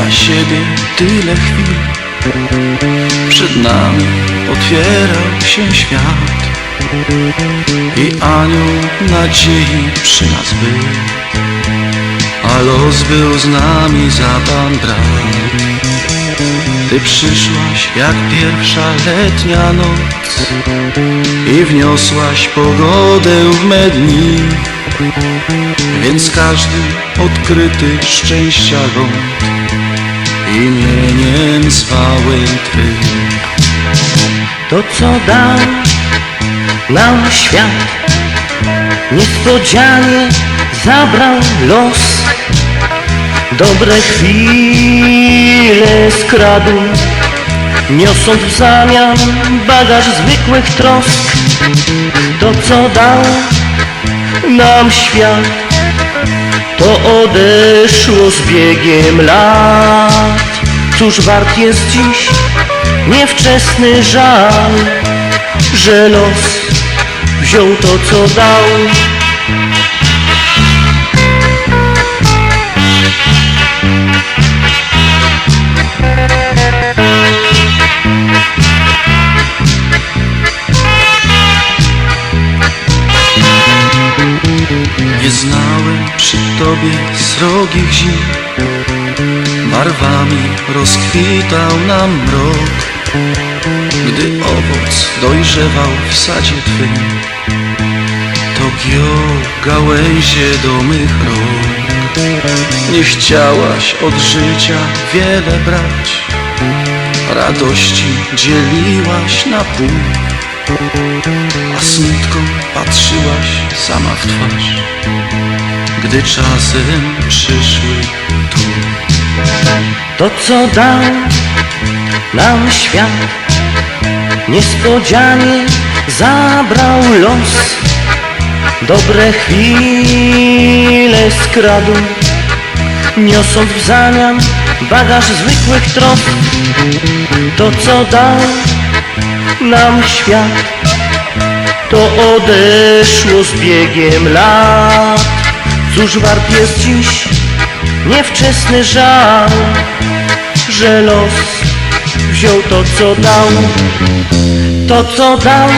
dla siebie tyle chwil. Przed nami otwierał się świat I anioł nadziei przy nas był. A los był z nami za pan brat. Ty przyszłaś jak pierwsza letnia noc I wniosłaś pogodę w me dni Więc każdy odkryty szczęścia ląd Imieniem zwałem Twym. To co dał nam świat? Niespodzianie zabrał los. Dobre chwile skradł Niosąc w zamian bagaż zwykłych trosk. To co dał nam świat To odeszło z biegiem lat. Cóż wart jest dziś? Niewczesny żal Że los wziął to co dał przy Tobie srogich zim. Barwami rozkwitał nam mrok. Gdy owoc dojrzewał w sadzie Twym To giął gałęzie do mych rąk. Nie chciałaś od życia wiele brać. Radości dzieliłaś na pół. A smutką patrzyłaś sama w twarz Gdy czasem przyszły tu. To co dał nam świat Niespodzianie zabrał los. Dobre chwile skradł Niosąc w zamian bagaż zwykłych trosk To co dał nam świat To odeszło z biegiem lat Cóż wart jest dziś? Niewczesny żal Że los wziął to co dał. To co dał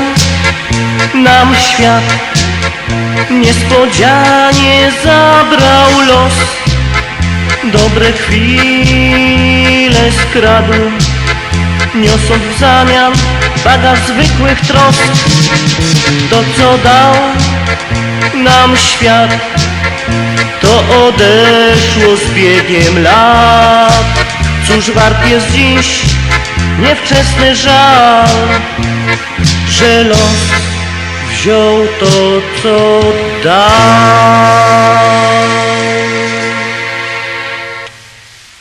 nam świat. Niespodzianie zabrał los. Dobre chwile skradł Niosąc w zamian bagaż zwykłych trosk. To co dał nam świat To odeszło z biegiem lat. Cóż wart jest dziś niewczesny żal? Że los wziął to co dał